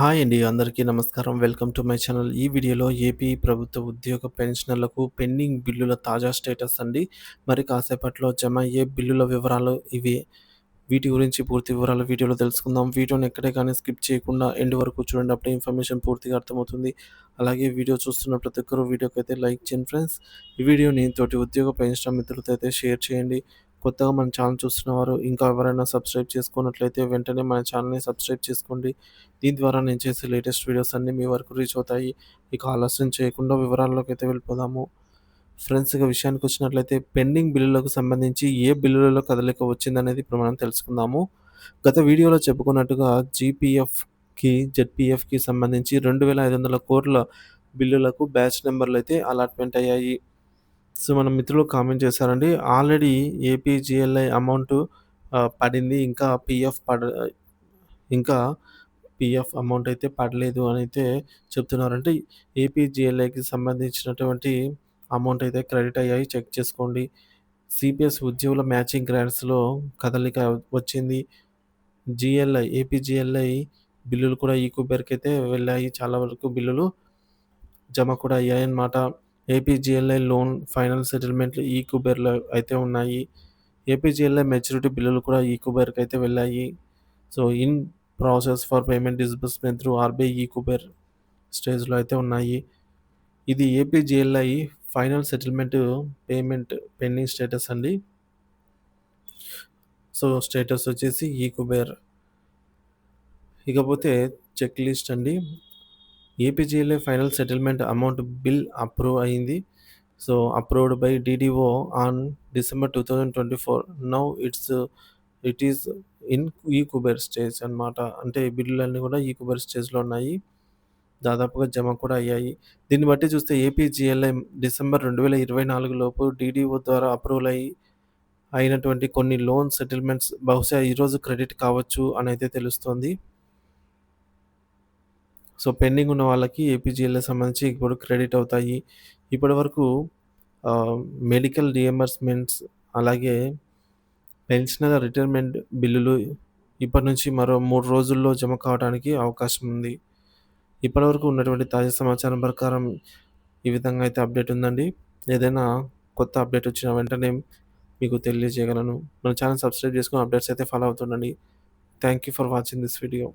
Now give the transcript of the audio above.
Hi అండి. అందరికీ నమస్కారం. Welcome to my channel. ఈ వీడియోలో ఏపీ ప్రభుత్వ ఉద్యోగ పెన్షనర్లకు పెండింగ్ బిల్లుల తాజా స్టేటస్ అండి. మరి కాసేపట్లో జమ అయ్యే బిల్లుల వివరాలు ఇవి. వీటి గురించి పూర్తి వివరాలు వీడియోలో తెలుసుకుందాం. వీడియోని ఎక్కడే కానీ స్కిప్ చేయకుండా ఎండ్ వరకు చూడండి. అప్పుడే ఇన్ఫర్మేషన్ పూర్తిగా అర్థమవుతుంది. అలాగే వీడియో చూస్తున్న ప్రతి ఒక్కరు వీడియోకైతే లైక్ చేయండి ఫ్రెండ్స్. ఈ వీడియోని తోటి ఉద్యోగ పెన్షన్ మిత్రులతో అయితే షేర్ చేయండి. కొత్తగా మన ఛానల్ చూస్తున్నవారు ఇంకా ఎవరైనా సబ్స్క్రైబ్ చేసుకున్నట్లయితే వెంటనే మన ఛానల్‌ని సబ్స్క్రైబ్ చేసుకోండి. దీని ద్వారా నేను చేసే లేటెస్ట్ వీడియోస్ అన్నీ మీ వరకు రీచ్ అవుతాయి. ఇక ఆలస్యం చేయకుండా వివరాల్లోకి అయితే వెళ్ళిపోదాము. ఫ్రెండ్స్ ఇక విషయానికి వచ్చినట్లయితే పెండింగ్ బిల్లులకు సంబంధించి ఏ బిల్లులలో కదలిక వచ్చిందనేది ఇప్పుడు మనం తెలుసుకుందాము. గత వీడియోలో చెప్పుకున్నట్టుగా జీపీఎఫ్‌కి, జెడ్‌పీఎఫ్‌కి సంబంధించి 2,500 కోట్ల బిల్లులకు బ్యాచ్ నెంబర్లు అయితే అలాట్‌మెంట్ అయ్యాయి. సో, మన మిత్రులు కామెంట్ చేశారండి. ఆల్రెడీ ఏపీజీఎల్ఐ అమౌంట్ ఆహ్, పడింది. ఇంకా పీఎఫ్ పడ ఇంకా పీఎఫ్ అమౌంట్ అయితే పడలేదు అనైతే చెప్తున్నారు. అంటే ఏపీజీఎల్ఐకి సంబంధించినటువంటి అమౌంట్ అయితే క్రెడిట్ అయ్యాయి. చెక్ చేసుకోండి. సీపీఎస్ ఉద్యోగుల మ్యాచింగ్ గ్రాంట్స్‌లో కదలిక వచ్చింది. జీఎల్ఐ, ఏపీజీఎల్ఐ బిల్లులు కూడా ఈ కుబేర్‌కైతే వెళ్ళాయి. చాలా వరకు బిల్లులు జమ కూడా అయ్యాయన్నమాట. ఏపీజీఎల్ఐ లోన్ ఫైనల్ సెటిల్మెంట్లు ఈ కుబేర్‌లో అయితే ఉన్నాయి. ఏపీజీఎల్ఐ మెచ్యూరిటీ బిల్లులు కూడా ఈ అయితే వెళ్ళాయి. So, in process for payment disbursement through RBI e Kuber స్టేజ్‌లో అయితే ఉన్నాయి. ఇది APGLI final settlement payment pending status అండి. సో, స్టేటస్ వచ్చేసి ఈ కుబేర్. ఇకపోతే చెక్ లిస్ట్ అండి. APGLA final settlement amount bill approve అయింది. So, approved by DDO on December 2024. Now it's it is in e Kuber stage అనమాట అంటే బిల్లులన్నీ కూడా ఈ కుబేర్ స్టేజ్‌లో ఉన్నాయి. దాదాపుగా జమ కూడా అయ్యాయి. దీన్ని బట్టి చూస్తే ఏపీజీఎల్ఐ డిసెంబర్ 2024 లోపు డీడీఓ ద్వారా అప్రూవల్ అయ్యి అయినటువంటి కొన్ని లోన్ సెటిల్మెంట్స్ బహుశా ఈరోజు క్రెడిట్ కావచ్చు అని అయితే తెలుస్తోంది. సో, పెండింగ్ ఉన్న వాళ్ళకి ఏపీజీఎల్ఏ సంబంధించి ఇప్పుడు క్రెడిట్ అవుతాయి. ఇప్పటివరకు వరకు మెడికల్ రియంబర్స్మెంట్స్ అలాగే పెన్షనర్ రిటైర్మెంట్ బిల్లులు ఇప్పటి నుంచి మరో మూడు రోజుల్లో జమ కావడానికి అవకాశం ఉంది. ఇప్పటివరకు ఉన్నటువంటి తాజా సమాచారం ప్రకారం ఈ విధంగా అయితే అప్డేట్ ఉందండి. ఏదైనా కొత్త అప్డేట్ వచ్చిన వెంటనే మీకు తెలియజేయగలను. మన ఛానల్ సబ్స్క్రైబ్ చేసుకుని అప్డేట్స్ అయితే follow అవుతుండండి. Thank you for watching this video.